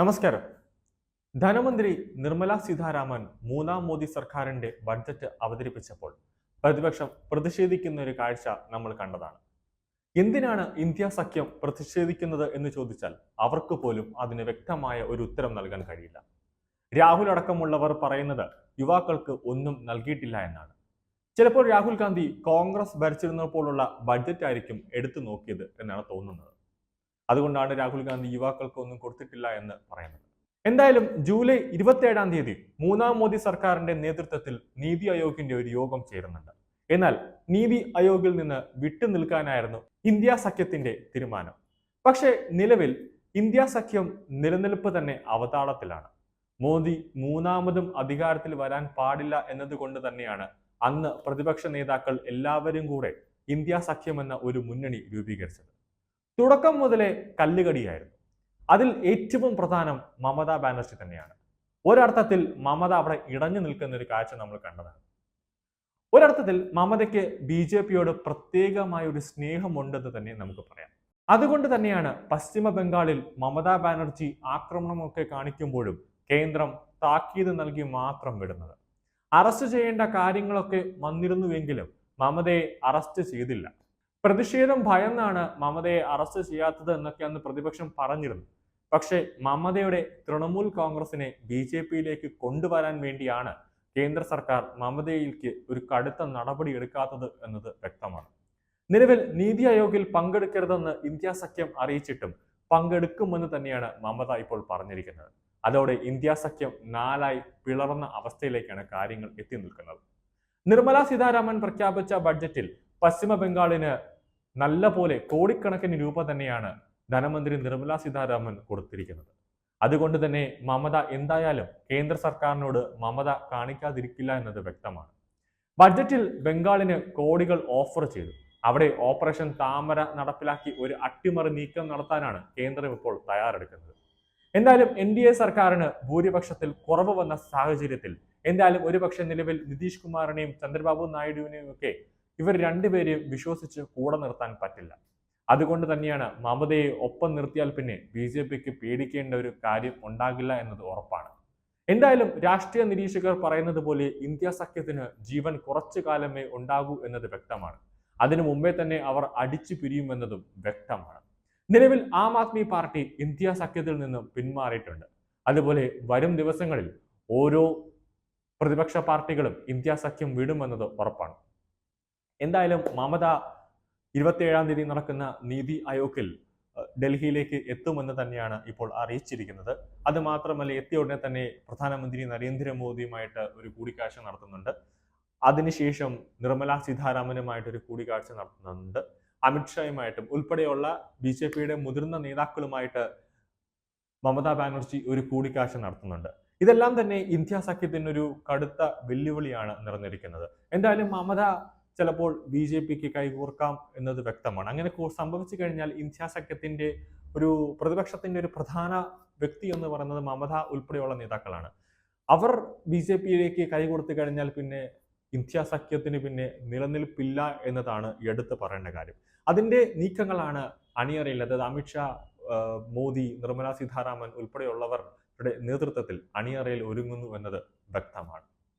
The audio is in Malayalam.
നമസ്കാരം. ധനമന്ത്രി നിർമ്മല സീതാരാമൻ മൂന്നാം മോദി സർക്കാരിന്റെ ബഡ്ജറ്റ് അവതരിപ്പിച്ചപ്പോൾ പ്രതിപക്ഷം പ്രതിഷേധിക്കുന്ന ഒരു കാഴ്ച നമ്മൾ കണ്ടതാണ്. എന്തിനാണ് ഇന്ത്യ സഖ്യം പ്രതിഷേധിക്കുന്നത് എന്ന് ചോദിച്ചാൽ അവർക്ക് പോലും അതിന് വ്യക്തമായ ഒരു ഉത്തരം നൽകാൻ കഴിയില്ല. രാഹുൽ അടക്കമുള്ളവർ പറയുന്നത് യുവാക്കൾക്ക് ഒന്നും നൽകിയിട്ടില്ല എന്നാണ്. ചിലപ്പോൾ രാഹുൽ ഗാന്ധി കോൺഗ്രസ് ഭരിച്ചിരുന്നപ്പോഴുള്ള ബഡ്ജറ്റ് ആയിരിക്കും എടുത്തു നോക്കിയത് എന്നാണ് തോന്നുന്നത്. അതുകൊണ്ടാണ് രാഹുൽ ഗാന്ധി യുവാക്കൾക്ക് ഒന്നും കൊടുത്തിട്ടില്ല എന്ന് പറയുന്നത്. എന്തായാലും ജൂലൈ ഇരുപത്തിയേഴാം തീയതി മൂന്നാം മോദി സർക്കാരിന്റെ നേതൃത്വത്തിൽ നീതി ആയോഗിന്റെ ഒരു യോഗം ചേരുന്നുണ്ട്. എന്നാൽ നീതി ആയോഗിൽ നിന്ന് വിട്ടു നിൽക്കാനായിരുന്നു ഇന്ത്യ സഖ്യത്തിന്റെ തീരുമാനം. പക്ഷേ നിലവിൽ ഇന്ത്യ സഖ്യം നിലനിൽപ്പ് തന്നെ അവതാളത്തിലാണ്. മോദി മൂന്നാമതും അധികാരത്തിൽ വരാൻ പാടില്ല എന്നതുകൊണ്ട് തന്നെയാണ് അന്ന് പ്രതിപക്ഷ നേതാക്കൾ എല്ലാവരും കൂടെ ഇന്ത്യ സഖ്യം എന്ന ഒരു മുന്നണി രൂപീകരിച്ചത്. തുടക്കം മുതലേ കല്ലുകടിയായിരുന്നു. അതിൽ ഏറ്റവും പ്രധാനം മമതാ ബാനർജി തന്നെയാണ്. ഒരർത്ഥത്തിൽ മമത അവിടെ ഇടഞ്ഞു നിൽക്കുന്ന ഒരു കാഴ്ച നമ്മൾ കണ്ടതാണ്. ഒരർത്ഥത്തിൽ മമതയ്ക്ക് ബി ജെ പിയോട് പ്രത്യേകമായ ഒരു സ്നേഹമുണ്ടെന്ന് തന്നെ നമുക്ക് പറയാം. അതുകൊണ്ട് തന്നെയാണ് പശ്ചിമ ബംഗാളിൽ മമതാ ബാനർജി ആക്രമണമൊക്കെ കാണിക്കുമ്പോഴും കേന്ദ്രം താക്കീത് നൽകി മാത്രം വിടുന്നത്. അറസ്റ്റ് ചെയ്യേണ്ട കാര്യങ്ങളൊക്കെ വന്നിരുന്നുവെങ്കിലും മമതയെ അറസ്റ്റ് ചെയ്തില്ല. പ്രതിഷേധം ഭയന്നാണ് മമതയെ അറസ്റ്റ് ചെയ്യാത്തത് എന്നൊക്കെ അന്ന് പ്രതിപക്ഷം പറഞ്ഞിരുന്നു. പക്ഷേ മമതയുടെ തൃണമൂൽ കോൺഗ്രസിനെ ബി ജെ പിയിലേക്ക് കൊണ്ടുവരാൻ വേണ്ടിയാണ് കേന്ദ്ര സർക്കാർ മമതയിലേക്ക് ഒരു കടുത്ത നടപടി എടുക്കാത്തത് എന്നത് വ്യക്തമാണ്. നിലവിൽ നീതി ആയോഗിൽ പങ്കെടുക്കരുതെന്ന് ഇന്ത്യ സഖ്യം അറിയിച്ചിട്ടും പങ്കെടുക്കുമെന്ന് തന്നെയാണ് മമത ഇപ്പോൾ പറഞ്ഞിരിക്കുന്നത്. അതോടെ ഇന്ത്യ സഖ്യം നാലായി പിളർന്ന അവസ്ഥയിലേക്കാണ് കാര്യങ്ങൾ എത്തി നിൽക്കുന്നത്. നിർമ്മല സീതാരാമൻ പ്രഖ്യാപിച്ച ബഡ്ജറ്റിൽ പശ്ചിമ ബംഗാളിന് നല്ല പോലെ കോടിക്കണക്കിന് രൂപ തന്നെയാണ് ധനമന്ത്രി നിർമ്മല സീതാരാമൻ കൊടുത്തിരിക്കുന്നത്. അതുകൊണ്ട് തന്നെ മമത എന്തായാലും കേന്ദ്ര സർക്കാരിനോട് മമത കാണിക്കാതിരിക്കില്ല എന്നത് വ്യക്തമാണ്. ബഡ്ജറ്റിൽ ബംഗാളിന് കോടികൾ ഓഫർ ചെയ്തു. അവിടെ ഓപ്പറേഷൻ താമര നടപ്പിലാക്കി ഒരു അട്ടിമറി നീക്കം നടത്താനാണ് കേന്ദ്രം ഇപ്പോൾ തയ്യാറെടുക്കുന്നത്. എന്തായാലും എൻ ഡി എ സർക്കാരിന് ഭൂരിപക്ഷത്തിൽ കുറവ് വന്ന സാഹചര്യത്തിൽ എന്തായാലും ഒരുപക്ഷെ നിലവിൽ നിതീഷ് കുമാറിനെയും ചന്ദ്രബാബു നായിഡുവിനെയും ഒക്കെ ഇവർ രണ്ടുപേരെയും വിശ്വസിച്ച് കൂടെ നിർത്താൻ പറ്റില്ല. അതുകൊണ്ട് തന്നെയാണ് മമതയെ ഒപ്പം നിർത്തിയാൽ പിന്നെ ബി ജെ പിക്ക് പേടിക്കേണ്ട ഒരു കാര്യം ഉണ്ടാകില്ല എന്നത് ഉറപ്പാണ്. എന്തായാലും രാഷ്ട്രീയ നിരീക്ഷകർ പറയുന്നത് പോലെ ഇന്ത്യ സഖ്യത്തിന് ജീവൻ കുറച്ചു കാലമേ ഉണ്ടാകൂ എന്നത് വ്യക്തമാണ്. അതിനു മുമ്പേ തന്നെ അവർ അടിച്ചു പിരിയുമെന്നതും വ്യക്തമാണ്. നിലവിൽ ആം ആദ്മി പാർട്ടി ഇന്ത്യ സഖ്യത്തിൽ നിന്ന് പിന്മാറിയിട്ടുണ്ട്. അതുപോലെ വരും ദിവസങ്ങളിൽ ഓരോ പ്രതിപക്ഷ പാർട്ടികളും ഇന്ത്യ സഖ്യം വിടുമെന്നത് ഉറപ്പാണ്. എന്തായാലും മമത ഇരുപത്തിയേഴാം തീയതി നടക്കുന്ന നീതി ആയോഗിൽ ഡൽഹിയിലേക്ക് എത്തുമെന്ന് തന്നെയാണ് ഇപ്പോൾ അറിയിച്ചിരിക്കുന്നത്. അത് മാത്രമല്ല എത്തിയ ഉടനെ തന്നെ പ്രധാനമന്ത്രി നരേന്ദ്രമോദിയുമായിട്ട് ഒരു കൂടിക്കാഴ്ച നടത്തുന്നുണ്ട്. അതിനുശേഷം നിർമ്മല സീതാരാമനുമായിട്ട് ഒരു കൂടിക്കാഴ്ച നടത്തുന്നുണ്ട്. അമിത്ഷായുമായിട്ടും ഉൾപ്പെടെയുള്ള ബി ജെ പിയുടെ മുതിർന്ന നേതാക്കളുമായിട്ട് മമതാ ബാനർജി ഒരു കൂടിക്കാഴ്ച നടത്തുന്നുണ്ട്. ഇതെല്ലാം തന്നെ ഇന്ത്യ സഖ്യത്തിനൊരു കടുത്ത വെല്ലുവിളിയാണ് നിറഞ്ഞിരിക്കുന്നത്. എന്തായാലും മമത ചിലപ്പോൾ ബി ജെ പിക്ക് കൈകോർക്കാം എന്നത് വ്യക്തമാണ്. അങ്ങനെ സംഭവിച്ചു കഴിഞ്ഞാൽ ഇന്ത്യ സഖ്യത്തിന്റെ ഒരു പ്രതിപക്ഷത്തിന്റെ ഒരു പ്രധാന വ്യക്തി എന്ന് പറയുന്നത് മമത ഉൾപ്പെടെയുള്ള നേതാക്കളാണ്. അവർ ബി ജെ പിയിലേക്ക് കൈകൊടുത്തു കഴിഞ്ഞാൽ പിന്നെ ഇന്ത്യ സഖ്യത്തിന് പിന്നെ നിലനിൽപ്പില്ല എന്നതാണ് എടുത്തു പറയേണ്ട കാര്യം. അതിന്റെ നീക്കങ്ങളാണ് അണിയറയിൽ അതായത് അമിത്ഷാ മോദി നിർമ്മല സീതാരാമൻ ഉൾപ്പെടെയുള്ളവരുടെ നേതൃത്വത്തിൽ അണിയറയിൽ ഒരുങ്ങുന്നു എന്നത് വ്യക്തമാണ്.